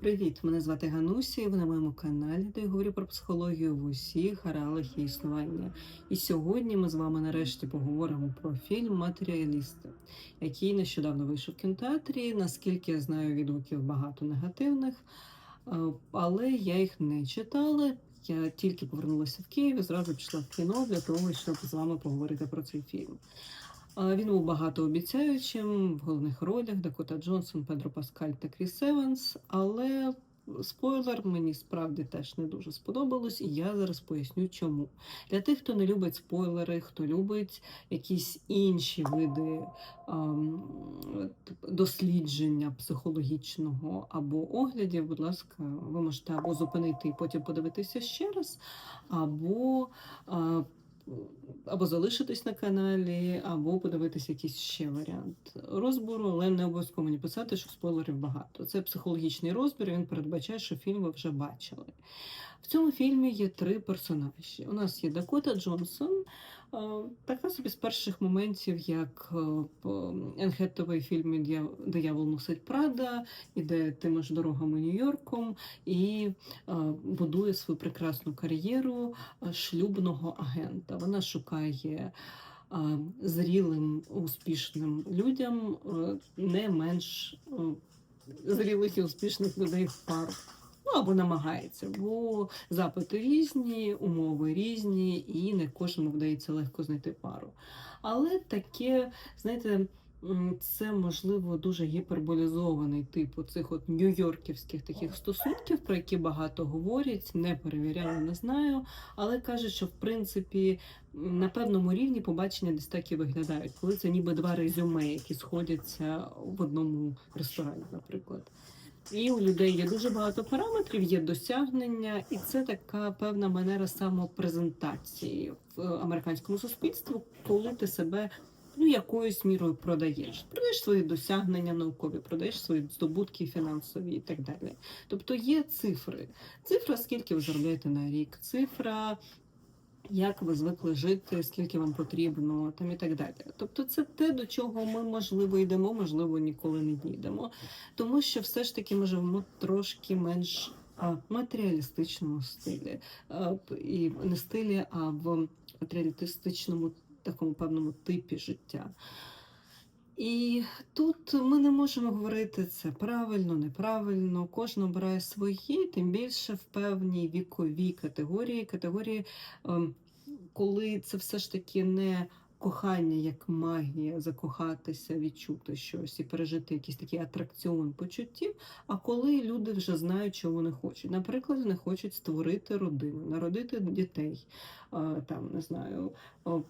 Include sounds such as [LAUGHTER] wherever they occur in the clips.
Привіт! Мене звати Ганусі. і Ви на моєму каналі, де я говорю про психологію в усіх ареалах її існування. І сьогодні ми з вами нарешті поговоримо про фільм Матеріалісти, який нещодавно вийшов в кінотеатрі. Наскільки я знаю, відгуків багато негативних, е, але я їх не читала. Я тільки повернулася в Київ і зразу пішла в кіно для того, щоб з вами поговорити про цей фільм. Він був багатообіцяючим в головних ролях Дакота Джонсон, Педро Паскаль та Кріс Еванс, але спойлер мені справді теж не дуже сподобалось, і я зараз поясню чому. Для тих, хто не любить спойлери, хто любить якісь інші види ем, дослідження психологічного або оглядів, будь ласка, ви можете або зупинити і потім подивитися ще раз, або е, або залишитись на каналі, або подивитись якийсь ще варіант розбору, але не обов'язково мені писати, що спойлерів багато. Це психологічний розбір, він передбачає, що фільм ви вже бачили. В цьому фільмі є три персонажі. У нас є Дакота Джонсон, така собі з перших моментів, як Енхеттовий фільмі «Д'я- Диявол носить Прада, іде тими ж дорогами Нью-Йорком і е, будує свою прекрасну кар'єру е, шлюбного агента. Вона шукає е, зрілим, успішним людям е, не менш е, зрілих і успішних людей в пару. Ну або намагається, бо запити різні, умови різні, і не кожному вдається легко знайти пару. Але таке, знаєте, це можливо дуже гіперболізований тип оцих от нью-йорківських таких стосунків, про які багато говорять, не перевіряла, не знаю. Але кажуть, що в принципі на певному рівні побачення десь так і виглядають, коли це ніби два резюме, які сходяться в одному ресторані, наприклад. І у людей є дуже багато параметрів, є досягнення, і це така певна манера самопрезентації в американському суспільстві, коли ти себе ну якоюсь мірою продаєш. Продаєш свої досягнення наукові, продаєш свої здобутки фінансові і так далі. Тобто є цифри. Цифра, скільки ви заробляєте на рік, цифра. Як ви звикли жити, скільки вам потрібно, там і так далі. Тобто, це те, до чого ми можливо йдемо, можливо, ніколи не дійдемо. Тому що все ж таки ми живемо трошки менш матеріалістичному стилі. І не стилі, а в матеріалістичному такому певному типі життя. І тут ми не можемо говорити це правильно, неправильно. Кожен обирає свої, тим більше в певній віковій категорії. Категорії, ем, коли це все ж таки не кохання як магія, закохатися, відчути щось і пережити якийсь такий атракціон почуттів. А коли люди вже знають, що вони хочуть. Наприклад, вони хочуть створити родину, народити дітей, е, там не знаю. о,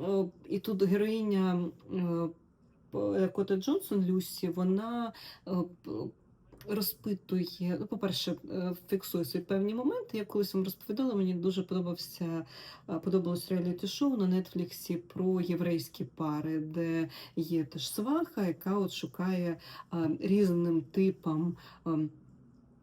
о, І тут героїня е, Кота Джонсон Люсі, вона е, розпитує, ну, по-перше, е, фіксує свої певні моменти. Я колись вам розповідала, мені дуже подобався, е, подобалось реаліті шоу на Нетфліксі про єврейські пари, де є теж сваха, яка от шукає е, різним типам.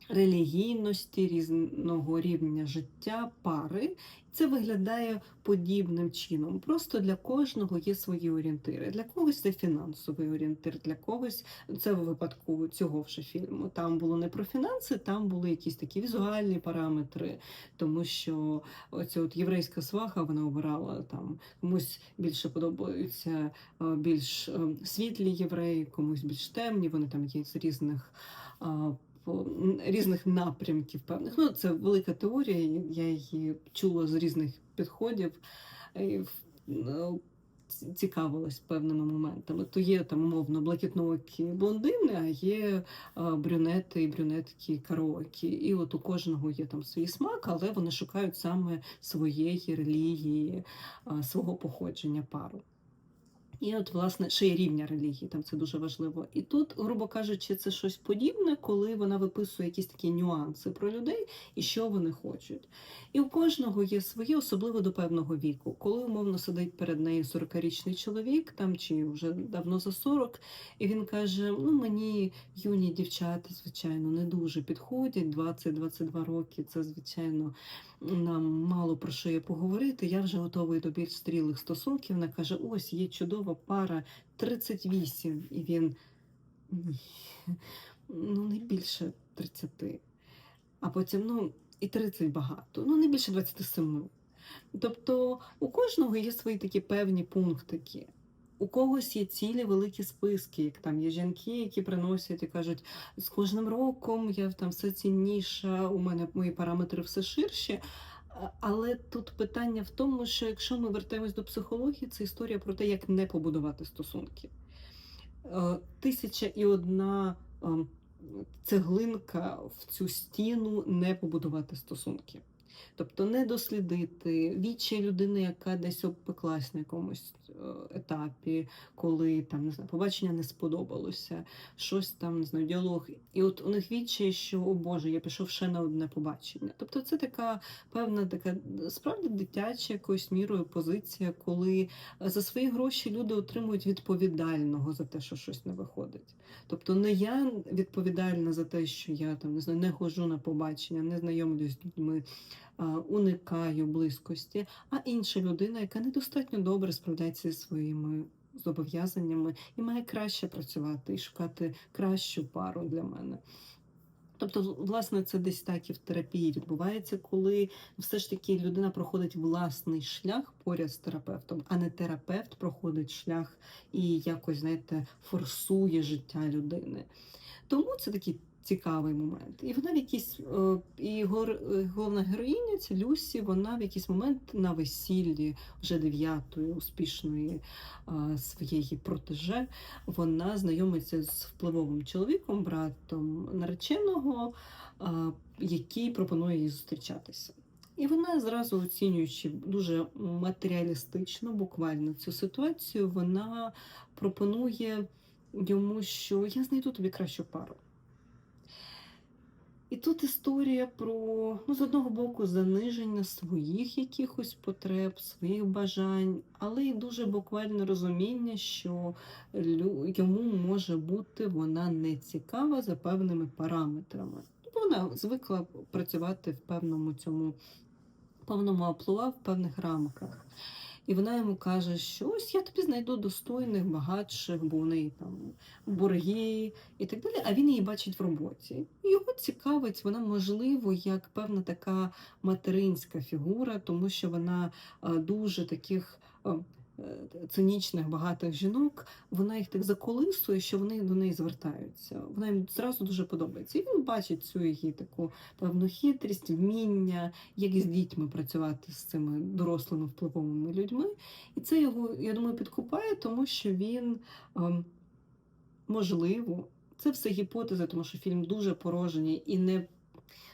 Е, Релігійності різного рівня життя пари це виглядає подібним чином. Просто для кожного є свої орієнтири. Для когось це фінансовий орієнтир, для когось це в випадку цього вже фільму. Там було не про фінанси, там були якісь такі візуальні параметри, тому що оця от єврейська сваха вона обирала там комусь більше подобаються е, більш е, світлі євреї, комусь більш темні. Вони там є з різних. Е, Різних напрямків певних. Ну, це велика теорія, я її чула з різних підходів і ну, цікавилась певними моментами. То є там умовно блакитноокі блондини, а є брюнети і брюнетки караокі. І от у кожного є там свій смак, але вони шукають саме своєї релігії, свого походження пару. І от, власне, ще й рівня релігії, там це дуже важливо. І тут, грубо кажучи, це щось подібне, коли вона виписує якісь такі нюанси про людей і що вони хочуть. І у кожного є своє, особливо до певного віку. Коли умовно сидить перед нею 40-річний чоловік, там чи вже давно за 40, і він каже: Ну, мені юні дівчата, звичайно, не дуже підходять. 20-22 роки це, звичайно, нам мало про що є поговорити. Я вже готовий до більш стрілих стосунків. Вона каже: ось є чудова пара 38. І він «Ні, ну не більше 30, а потім ну, і 30 багато, ну не більше 27. Тобто у кожного є свої такі певні пунктики. У когось є цілі великі списки, як там є жінки, які приносять і кажуть, з кожним роком я там все цінніша, у мене мої параметри все ширші. Але тут питання в тому, що якщо ми вертаємось до психології, це історія про те, як не побудувати стосунки. Е, Тисяча і одна ем, цеглинка в цю стіну не побудувати стосунки. Тобто не дослідити вічі людини, яка десь обпеклась на якомусь етапі, коли там не знаю, побачення не сподобалося, щось там не знаю, діалог. І от у них відчай, що о Боже, я пішов ще на одне побачення. Тобто, це така певна така справді дитяча якоюсь мірою позиція, коли за свої гроші люди отримують відповідального за те, що щось не виходить. Тобто не я відповідальна за те, що я там не знаю, не ходжу на побачення, не знайомлюсь з людьми, уникаю близькості, а інша людина, яка недостатньо добре справляється зі своїми зобов'язаннями і має краще працювати і шукати кращу пару для мене. Тобто, власне, це десь так і в терапії відбувається, коли все ж таки людина проходить власний шлях поряд з терапевтом, а не терапевт проходить шлях і якось, знаєте, форсує життя людини. Тому це такий цікавий момент. І вона в якийсь е, і гор, е, головна героїня, ця Люсі, вона в якийсь момент на весіллі вже дев'ятої успішної е, своєї протеже, вона знайомиться з впливовим чоловіком, братом нареченого, який пропонує їй зустрічатися. І вона зразу оцінюючи дуже матеріалістично, буквально цю ситуацію, вона пропонує йому, що я знайду тобі кращу пару. І тут історія про, ну, з одного боку, заниження своїх якихось потреб, своїх бажань, але й дуже буквально розуміння, що йому може бути вона не цікава за певними параметрами. Вона звикла працювати в певному цьому певному аплуа, в певних рамках. І вона йому каже, що ось я тобі знайду достойних, багатших, бо в неї там борги і так далі. А він її бачить в роботі. Його цікавить, вона можливо як певна така материнська фігура, тому що вона е, дуже таких е, цинічних, багатих жінок, вона їх так заколисує, що вони до неї звертаються. Вона їм зразу дуже подобається. І він бачить цю її таку певну хитрість, вміння, як з дітьми працювати з цими дорослими впливовими людьми. І це його, я думаю, підкупає, тому що він ем, можливо, це все гіпотеза, тому що фільм дуже порожній і не.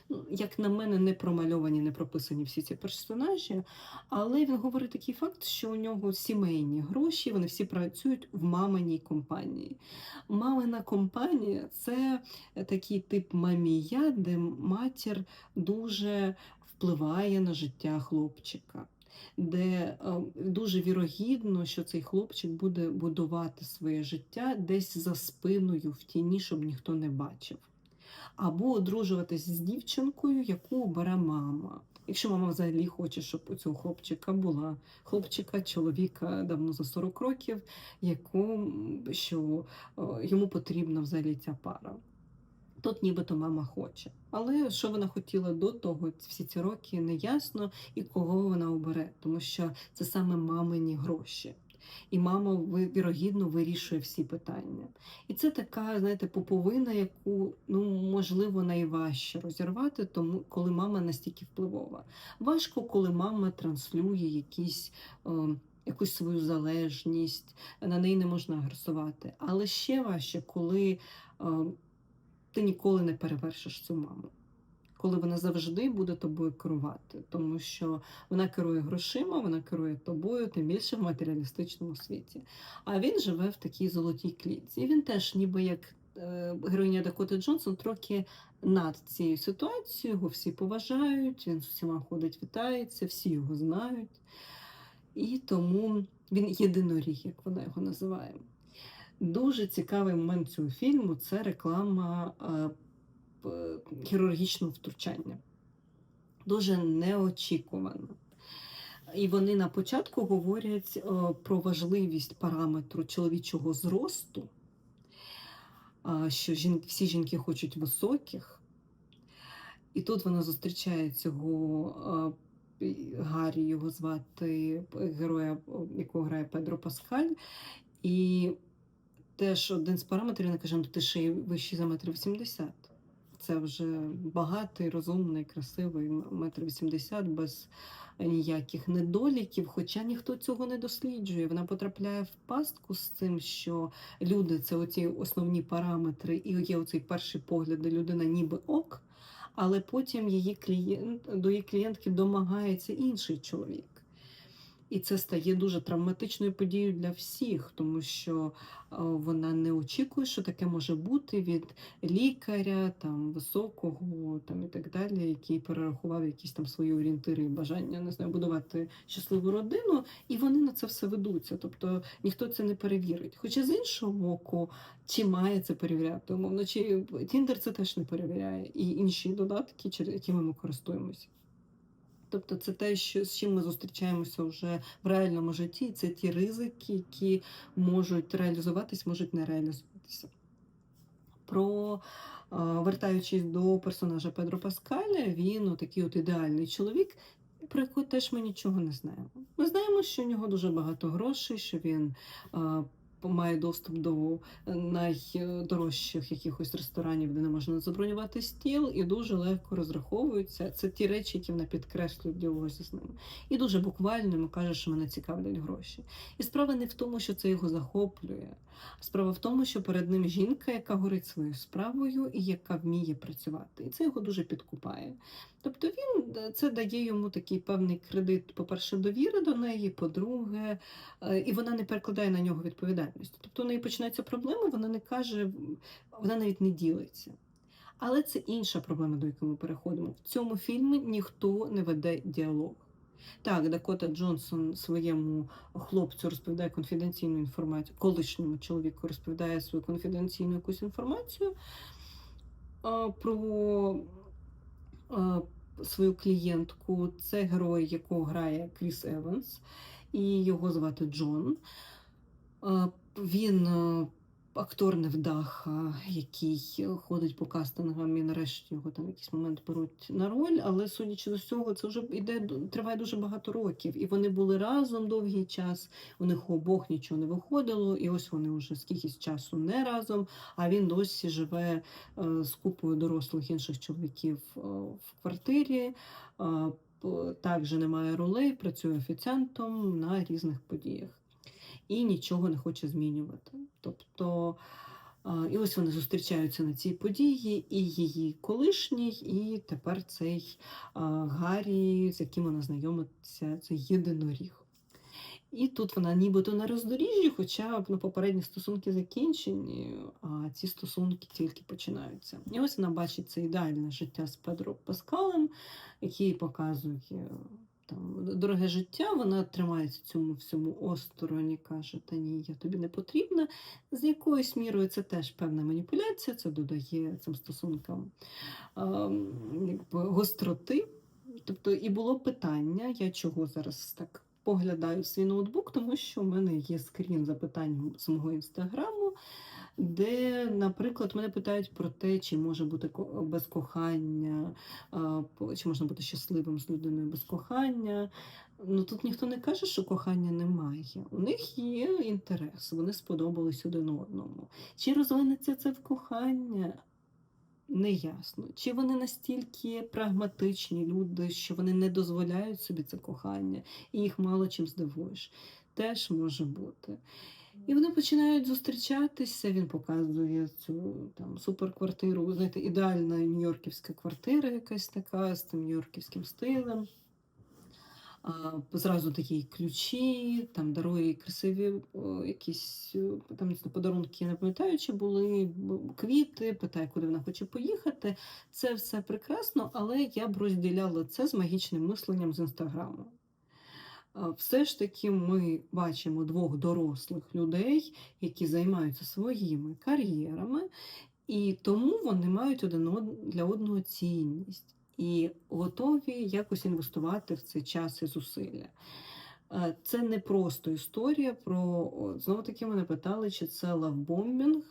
Ну, Як на мене, не промальовані, не прописані всі ці персонажі, але він говорить такий факт, що у нього сімейні гроші, вони всі працюють в маминій компанії. Мамина компанія це такий тип мамія, де матір дуже впливає на життя хлопчика, де е, дуже вірогідно, що цей хлопчик буде будувати своє життя десь за спиною в тіні, щоб ніхто не бачив. Або одружуватись з дівчинкою, яку бере мама. Якщо мама взагалі хоче, щоб у цього хлопчика була хлопчика, чоловіка давно за 40 років, яку, що е, йому потрібна взагалі ця пара. Тут нібито мама хоче. Але що вона хотіла до того, всі ці роки не ясно, і кого вона обере, тому що це саме мамині гроші. І мама вірогідно вирішує всі питання. І це така, знаєте, поповина, яку ну можливо найважче розірвати, тому коли мама настільки впливова. Важко, коли мама транслює якісь. Е, Якусь свою залежність, на неї не можна агресувати. Але ще важче, коли е, ти ніколи не перевершиш цю маму. Коли вона завжди буде тобою керувати, тому що вона керує грошима, вона керує тобою, тим більше в матеріалістичному світі. А він живе в такій золотій клітці. І він теж, ніби як е, героїня Дакоти Джонсон, трохи над цією ситуацією, його всі поважають, він з усіма ходить, вітається, всі його знають. І тому він єдиноріг, як вона його називає. Дуже цікавий момент цього фільму це реклама е, хірургічного втручання. Дуже неочікувано. І вони на початку говорять е, про важливість параметру чоловічого зросту, що всі жінки хочуть високих, І тут вона зустрічає цього е, Гаррі, його звати героя, якого грає Педро Паскаль. І теж один з параметрів вона каже: ну ти ще вищий за метр вісімдесят. Це вже багатий, розумний, красивий метр вісімдесят без ніяких недоліків, хоча ніхто цього не досліджує. Вона потрапляє в пастку з цим, що люди це оці основні параметри, і є оцей перший погляд, де людина ніби ок, але потім її клієнт до її клієнтки домагається інший чоловік. І це стає дуже травматичною подією для всіх, тому що е, вона не очікує, що таке може бути від лікаря, там високого, там і так далі, який перерахував якісь там свої орієнтири і бажання не знаю, будувати щасливу родину, і вони на це все ведуться. Тобто ніхто це не перевірить. Хоча з іншого боку, чи має це перевіряти? Умовно, чи Тіндер це теж не перевіряє, і інші додатки, якими ми користуємося. Тобто це те, що, з чим ми зустрічаємося вже в реальному житті, це ті ризики, які можуть реалізуватись, можуть не реалізуватися. Про вертаючись до персонажа Педро Паскаля, він такий от ідеальний чоловік, про якого теж ми нічого не знаємо. Ми знаємо, що у нього дуже багато грошей, що він має доступ до найдорожчих якихось ресторанів, де не можна забронювати стіл, і дуже легко розраховуються. Це ті речі, які вона підкреслює діалозі з ним. І дуже буквально йому каже, що мене цікавлять гроші. І справа не в тому, що це його захоплює. Справа в тому, що перед ним жінка, яка горить своєю справою і яка вміє працювати. І це його дуже підкупає. Тобто він е, це дає йому такий певний кредит, по-перше, довіри до неї, по-друге, е, і вона не перекладає на нього відповідальність. Тобто у неї починаються проблеми, вона не каже, вона навіть не ділиться. Але це інша проблема, до якої ми переходимо. В цьому фільмі ніхто не веде діалог. Так, Дакота Джонсон своєму хлопцю розповідає конфіденційну інформацію, колишньому чоловіку розповідає свою конфіденційну якусь інформацію про свою клієнтку. Це герой, якого грає Кріс Еванс, і його звати Джон. Він а, актор невдаха, який ходить по кастингам, і нарешті його там в якийсь момент беруть на роль. Але судячи з усього, це вже іде триває дуже багато років. І вони були разом довгий час. У них обох нічого не виходило, і ось вони вже скільки часу не разом. А він досі живе е, з купою дорослих інших чоловіків е, в квартирі. Е, Також немає ролей, працює офіціантом на різних подіях і нічого не хоче змінювати. Тобто, і ось вони зустрічаються на цій події, і її колишній, і тепер цей Гаррі, з яким вона знайомиться, це єдиноріг. І тут вона нібито на роздоріжжі, хоча ну, попередні стосунки закінчені, а ці стосунки тільки починаються. І ось вона бачить це ідеальне життя з Педро Паскалем, який показує там дороге життя. Вона тримається цьому всьому осторонь і каже: Та ні, я тобі не потрібна. З якоюсь мірою це теж певна маніпуляція, це додає цим стосункам якби, гостроти. Тобто, і було питання, я чого зараз так поглядаю свій ноутбук, тому що в мене є скрін запитань з мого інстаграму, де, наприклад, мене питають про те, чи може бути без кохання, чи можна бути щасливим з людиною без кохання. Ну тут ніхто не каже, що кохання немає. У них є інтерес, вони сподобались один одному. Чи розвинеться це в кохання? Неясно. Чи вони настільки прагматичні люди, що вони не дозволяють собі це кохання, і їх мало чим здивуєш. Теж може бути. І вони починають зустрічатися. Він показує цю там суперквартиру, знаєте, ідеальна нью-йорківська квартира, якась така з тим нью-йорківським стилем. А, зразу такі ключі, там дарує красиві якісь там подарунки, не пам'ятаю, чи були квіти, питає, куди вона хоче поїхати. Це все прекрасно, але я б розділяла це з магічним мисленням з інстаграму. Все ж таки ми бачимо двох дорослих людей, які займаються своїми кар'єрами, і тому вони мають один од- для одного цінність і готові якось інвестувати в цей час і зусилля. Це не просто історія про знову таки мене питали, чи це лавбомбінг,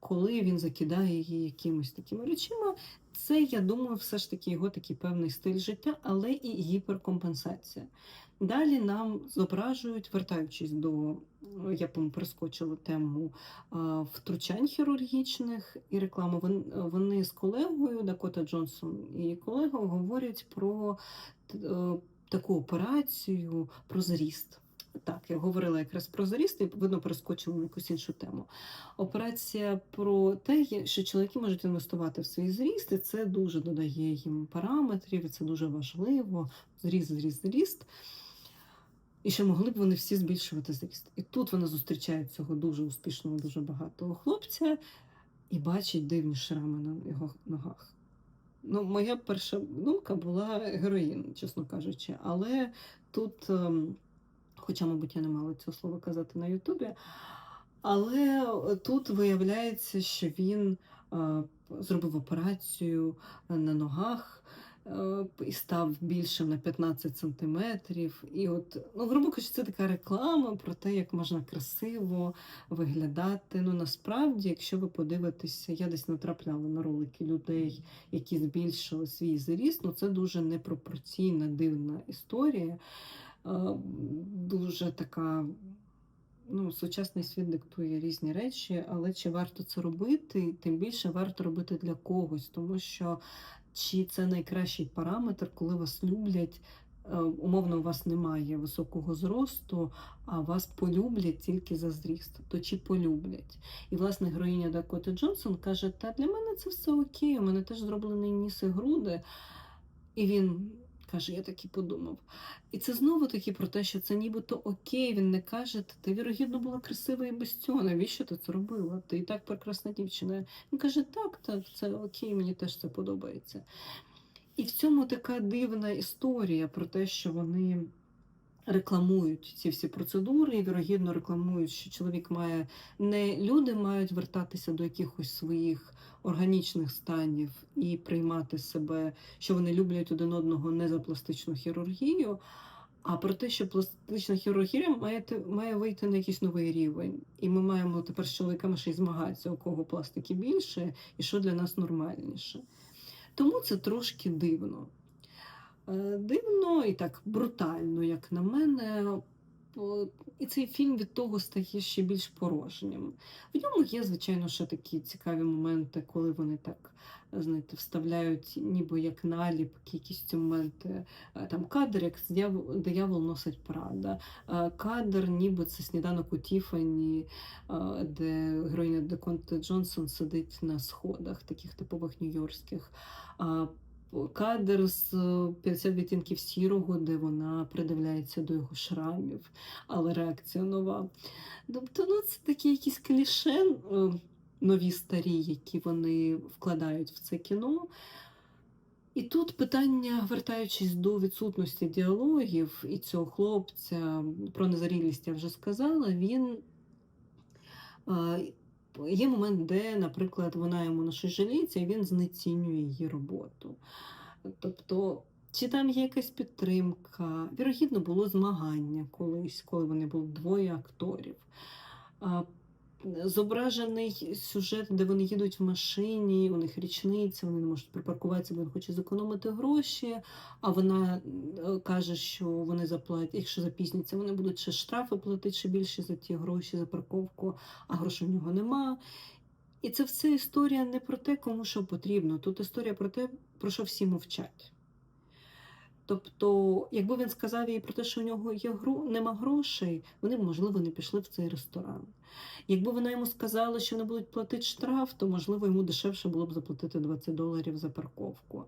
коли він закидає її якимись такими речами. це, я думаю, все ж таки його такий певний стиль життя, але і гіперкомпенсація. Далі нам зображують, вертаючись до, я по перескочила тему втручань хірургічних і реклами. Вони з колегою Дакота Джонсон і колегою говорять про е, таку операцію про зріст. Так, я говорила якраз про зріст, і видно, перескочила на якусь іншу тему. Операція про те, що чоловіки можуть інвестувати в свій зріст, і це дуже додає їм параметрів, і це дуже важливо. Зріст, зріст, зріст. І що могли б вони всі збільшувати зріст. І тут вона зустрічає цього дуже успішного, дуже багатого хлопця і бачить дивні шрами на його ногах. Ну, моя перша думка була героїн, чесно кажучи. Але тут, ем, хоча, мабуть, я не мала цього слова казати на Ютубі, але тут виявляється, що він е, зробив операцію на ногах е, і став більшим на 15 сантиметрів. І от, ну, грубо кажучи, це така реклама про те, як можна красиво виглядати. Ну, насправді, якщо ви подивитеся, я десь натрапляла на ролики людей, які збільшили свій зріст, ну це дуже непропорційна, дивна історія. Е, Дуже така. Ну, сучасний світ диктує різні речі, але чи варто це робити? Тим більше варто робити для когось, тому що чи це найкращий параметр, коли вас люблять, е, умовно, у вас немає високого зросту, а вас полюблять тільки за зріст, то чи полюблять? І власне героїня Дакоти Джонсон каже: Та для мене це все окей, у мене теж зроблені ніс і груди. І він каже, я так і подумав. І це знову таки про те, що це нібито окей. Він не каже, «Та ти вірогідно була красива і без цього. Навіщо ти це робила? Ти і так прекрасна дівчина. Він каже, так, так, це окей, мені теж це подобається. І в цьому така дивна історія про те, що вони рекламують ці всі процедури, і вірогідно рекламують, що чоловік має не люди мають вертатися до якихось своїх органічних станів і приймати себе, що вони люблять один одного не за пластичну хірургію. А про те, що пластична хірургія має, має вийти на якийсь новий рівень. І ми маємо тепер з чоловіками ще й змагатися, у кого пластики більше і що для нас нормальніше. Тому це трошки дивно. Е, Дивно і так брутально, як на мене. І цей фільм від того стає ще більш порожнім. В ньому є, звичайно, ще такі цікаві моменти, коли вони так, знаєте, вставляють ніби як наліпки, якісь ці моменти. Е, Там кадр, як диявол носить Прада. Е, Кадр, ніби це сніданок у Тіфані, де героїня Деконте Джонсон сидить на сходах, таких типових нью-йоркських. Кадр з е, 50 відтінків сірого, де вона придивляється до його шрамів, але реакція нова. Тобто, ну, це такі якісь кліше, е, нові старі, які вони вкладають в це кіно. І тут питання, вертаючись до відсутності діалогів і цього хлопця, про незарілість я вже сказала, він. Є момент, де, наприклад, вона йому на щось жаліється, і він знецінює її роботу. Тобто, чи там є якась підтримка? Вірогідно, було змагання колись, коли вони були двоє акторів. Зображений сюжет, де вони їдуть в машині, у них річниця, вони не можуть припаркуватися, бо він хоче зекономити гроші. А вона е, каже, що вони заплатять, якщо запізняться, вони будуть ще штрафи платити ще більше за ті гроші за парковку, а грошей в нього нема. І це все історія не про те, кому що потрібно. Тут історія про те, про що всі мовчать. Тобто, якби він сказав їй про те, що у нього є гру, нема грошей, вони б, можливо, не пішли в цей ресторан. Якби вона йому сказала, що вони будуть платити штраф, то, можливо, йому дешевше було б заплатити 20 доларів за парковку.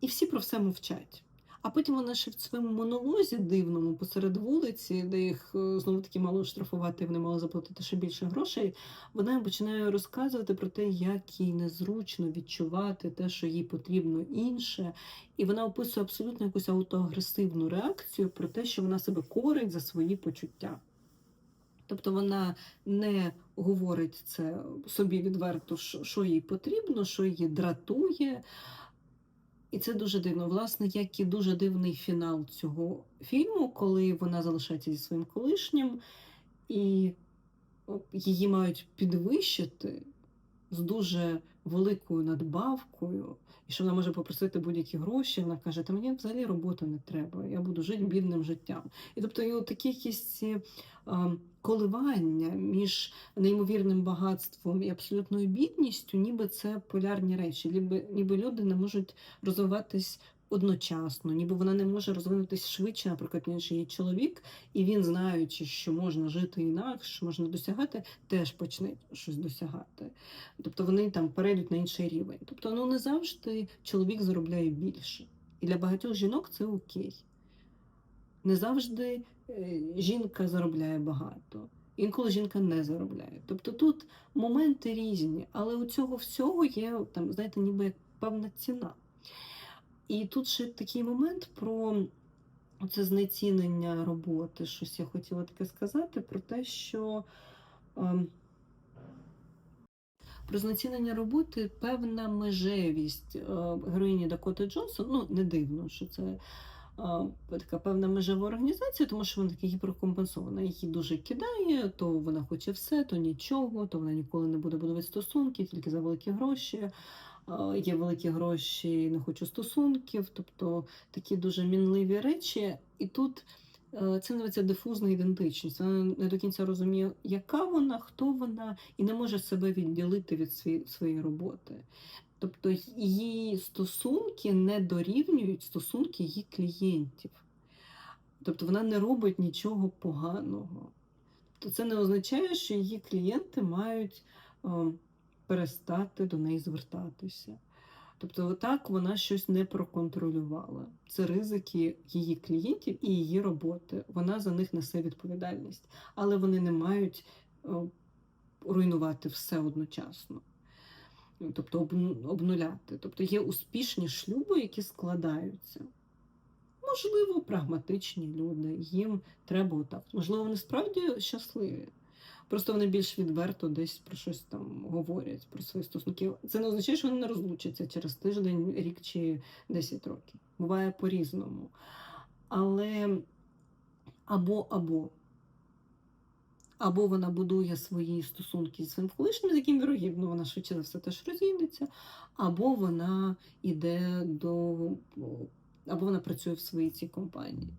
І всі про все мовчать. А потім вона ще в своєму монолозі дивному посеред вулиці, де їх е, знову таки мало штрафувати, вони мали заплатити ще більше грошей. Вона починає розказувати про те, як їй незручно відчувати те, що їй потрібно інше. І вона описує абсолютно якусь аутоагресивну реакцію про те, що вона себе корить за свої почуття. Тобто вона не говорить це собі відверто, що їй потрібно, що її дратує. І це дуже дивно. Власне, як і дуже дивний фінал цього фільму, коли вона залишається зі своїм колишнім, і її мають підвищити з дуже великою надбавкою, і що вона може попросити будь-які гроші. Вона каже: Та мені взагалі роботи не треба, я буду жити бідним життям. І тобто і такі якісь ці коливання між неймовірним багатством і абсолютною бідністю, ніби це полярні речі, ніби, ніби люди не можуть розвиватись. Одночасно, ніби вона не може розвинутися швидше, наприклад, ніж її чоловік, і він, знаючи, що можна жити інакше, можна досягати, теж почне щось досягати. Тобто вони там перейдуть на інший рівень. Тобто, ну не завжди чоловік заробляє більше. І для багатьох жінок це окей. Не завжди е, жінка заробляє багато. Інколи жінка не заробляє. Тобто тут моменти різні, але у цього всього є там, знаєте, ніби як певна ціна. І тут ще такий момент про це знецінення роботи. Щось я хотіла таке сказати про те, що ем, про знецінення роботи певна межевість е, героїні Дакоти Джонсон. Ну, не дивно, що це е, така певна межева організація, тому що вона така гіперкомпенсована. Її дуже кидає, то вона хоче все, то нічого, то вона ніколи не буде будувати стосунки, тільки за великі гроші. Е, Є великі гроші, не хочу стосунків, тобто такі дуже мінливі речі. І тут е, це називається дифузна ідентичність. Вона не до кінця розуміє, яка вона, хто вона, і не може себе відділити від своєї роботи. Тобто її стосунки не дорівнюють стосунки її клієнтів. Тобто вона не робить нічого поганого. То це не означає, що її клієнти мають е, перестати до неї звертатися. Тобто, так вона щось не проконтролювала. Це ризики її клієнтів і її роботи. Вона за них несе відповідальність, але вони не мають е, руйнувати все одночасно. Тобто обнуляти. Тобто є успішні шлюби, які складаються. Можливо, прагматичні люди, їм треба отак. Можливо, вони справді щасливі. Просто вони більш відверто десь про щось там говорять, про свої стосунки. Це не означає, що вони не розлучаться через тиждень, рік чи 10 років. Буває по-різному. Але або або. Або вона будує свої стосунки зі своїм колишнім, з яким вірогідно вона швидше за все теж розійдеться, або вона йде до або вона працює в своїй цій компанії.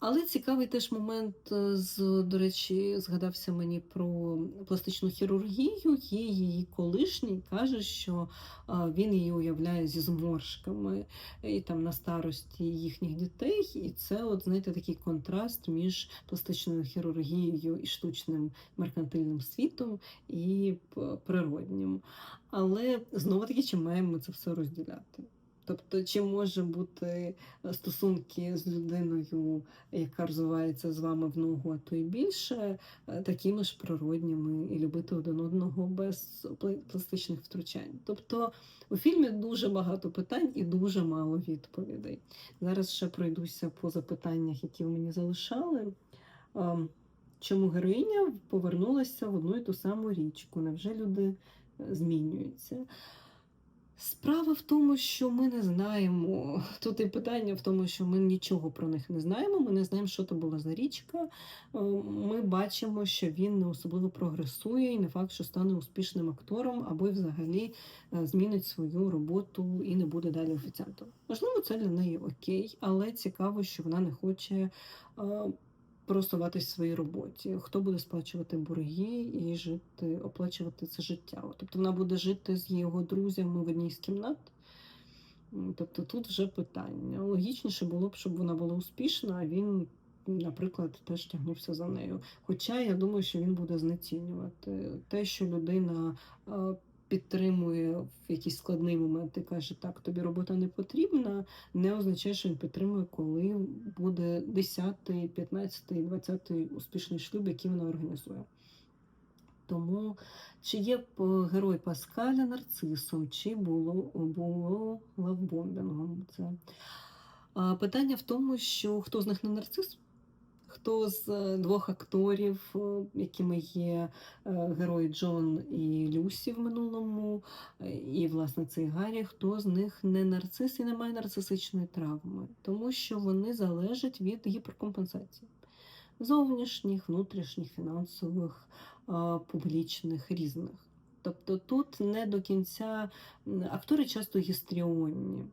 Але цікавий теж момент, е, з, до речі, згадався мені про пластичну хірургію. Є її колишній каже, що він її уявляє зі зморшками і там на старості їхніх дітей. І це, от знаєте, такий контраст між пластичною хірургією і штучним меркантильним світом і природнім. Але знову таки, чи маємо ми це все розділяти? Тобто, чи може бути е, стосунки з людиною, яка розвивається з вами в ногу, а то й більше, е, такими ж природніми і любити один одного без пластичних втручань. Тобто у фільмі дуже багато питань і дуже мало відповідей. Зараз ще пройдуся по запитаннях, які ви мені залишали. Ем, Чому героїня повернулася в одну і ту саму річку? Невже люди е, змінюються? Справа в тому, що ми не знаємо. Тут і питання в тому, що ми нічого про них не знаємо. Ми не знаємо, що то була за річка. Е, Ми бачимо, що він не особливо прогресує, і не факт, що стане успішним актором, або взагалі е, змінить свою роботу і не буде далі офіціантом. Можливо, це для неї окей, але цікаво, що вона не хоче. Просуватись в своїй роботі, хто буде сплачувати борги і жити, оплачувати це життя. Тобто вона буде жити з його друзями в одній з кімнат. Тобто тут вже питання. Логічніше було б, щоб вона була успішна, а він, наприклад, теж тягнувся за нею. Хоча я думаю, що він буде знецінювати те, що людина підтримує в якийсь складний момент і каже, так, тобі робота не потрібна, не означає, що він підтримує, коли буде 10, 15, 20 успішний шлюб, який вона організує. Тому чи є герой Паскаля нарцисом, чи було, було лавбомбінгом? Це питання в тому, що хто з них не нарцис, хто з е, двох акторів, е, якими є е, герої Джон і Люсі в минулому, і власне цей Гаррі, хто з них не нарцис і не має нарцисичної травми, тому що вони залежать від гіперкомпенсації зовнішніх, внутрішніх, фінансових, публічних, різних. Тобто тут не до кінця актори часто гістріонні.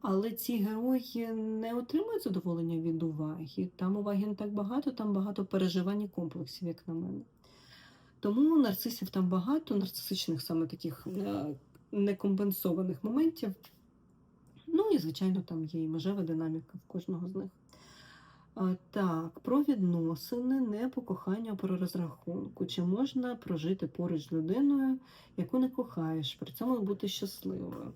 Але ці герої не отримують задоволення від уваги. Там уваги не так багато, там багато переживань і комплексів, як на мене. Тому нарцисів там багато, нарцисичних саме таких е, некомпенсованих моментів. Ну і, звичайно, там є і межева динаміка в кожного з них. Так, про відносини, не по коханню, а про розрахунку. Чи можна прожити поруч з людиною, яку не кохаєш, при цьому бути щасливою?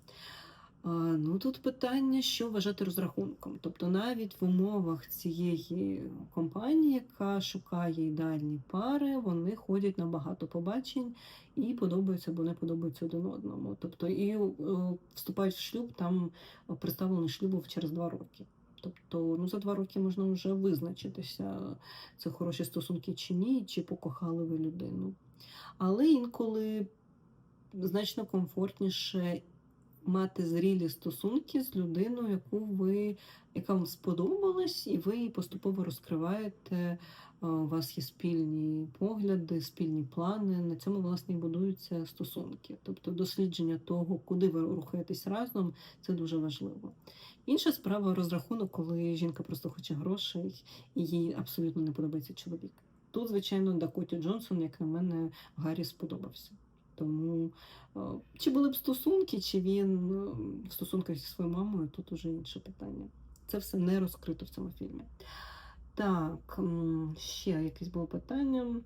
Ну, тут питання, що вважати розрахунком. Тобто навіть в умовах цієї компанії, яка шукає ідеальні пари, вони ходять на багато побачень і подобаються або не подобаються один одному. Тобто і е, вступають в шлюб, там представлено шлюбу через два роки. Тобто, ну за два роки можна вже визначитися, це хороші стосунки чи ні, чи покохали ви людину. Але інколи значно комфортніше мати зрілі стосунки з людиною, яку ви, яка вам сподобалась, і ви поступово розкриваєте. У вас є спільні погляди, спільні плани. На цьому власне і будуються стосунки. Тобто дослідження того, куди ви рухаєтесь разом, це дуже важливо. Інша справа розрахунок, коли жінка просто хоче грошей і їй абсолютно не подобається чоловік. Тут, звичайно, Дакоті Джонсон, як на мене, Гаррі сподобався. Тому е, чи були б стосунки, чи він е, в стосунках зі своєю мамою, тут уже інше питання. Це все не розкрито в цьому фільмі. Так, ще якесь було питання.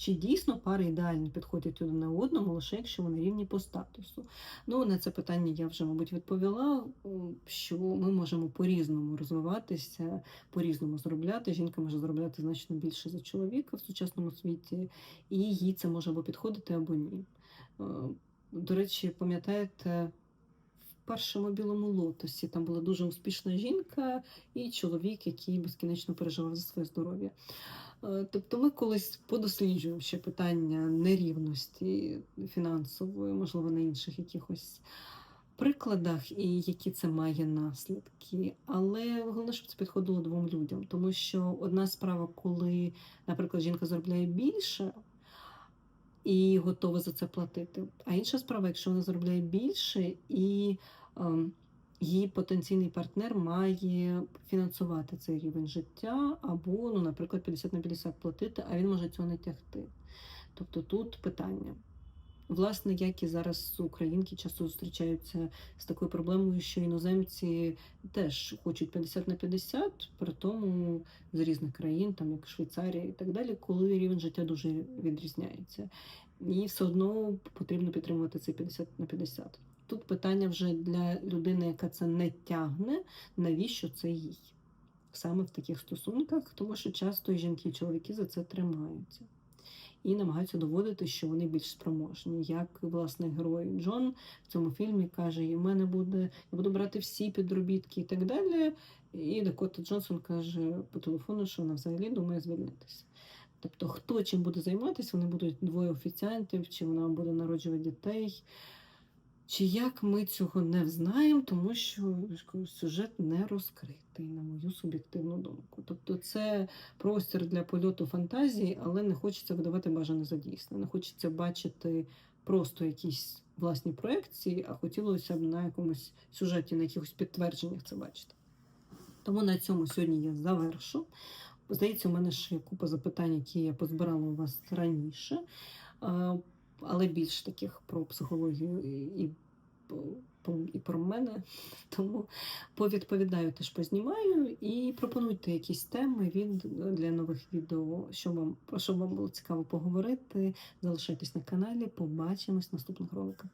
Чи дійсно пари ідеально підходять один на одному, лише якщо вони рівні по статусу? Ну, на це питання я вже, мабуть, відповіла, що ми можемо по-різному розвиватися, по-різному заробляти. Жінка може заробляти значно більше за чоловіка в сучасному світі, і їй це може або підходити, або ні. Е, До речі, пам'ятаєте, першому білому лотосі там була дуже успішна жінка і чоловік, який безкінечно переживав за своє здоров'я. Е, Тобто ми колись подосліджуємо ще питання нерівності фінансової, можливо, на інших якихось прикладах, і які це має наслідки. Але головне, щоб це підходило двом людям, тому що одна справа, коли, наприклад, жінка заробляє більше. І готова за це платити. А інша справа, якщо вона заробляє більше, і її потенційний партнер має фінансувати цей рівень життя, або, ну, наприклад, 50 на 50 платити, а він може цього не тягти. Тобто тут питання. Власне, як і зараз українки часто зустрічаються з такою проблемою, що іноземці теж хочуть 50 на 50, при тому з різних країн, там як Швейцарія і так далі, коли рівень життя дуже відрізняється. І все одно потрібно підтримувати цей 50 на 50. Тут питання вже для людини, яка це не тягне, навіщо це їй? Саме в таких стосунках, тому що часто жінки, і чоловіки за це тримаються і намагаються доводити, що вони більш спроможні. Як власне герой Джон в цьому фільмі каже: і в мене буде, я буду брати всі підробітки і так далі. І Дакота Джонсон каже по телефону, що вона взагалі думає звільнитися. Тобто, хто чим буде займатися, вони будуть двоє офіціантів, чи вона буде народжувати дітей. Чи як ми цього не знаємо, тому що сюжет не розкритий, на мою суб'єктивну думку. Тобто це простір для польоту фантазії, але не хочеться видавати бажане за дійсне. Не хочеться бачити просто якісь власні проекції, а хотілося б на якомусь сюжеті, на якихось підтвердженнях це бачити. Тому на цьому сьогодні я завершу. Здається, у мене ще є купа запитань, які я позбирала у вас раніше, а, але більш таких про психологію і, і, про мене. [LAUGHS] Тому повідповідаю, теж познімаю і пропонуйте якісь теми від, для нових відео, що вам, про що вам було цікаво поговорити. Залишайтесь на каналі, побачимось в наступних роликах.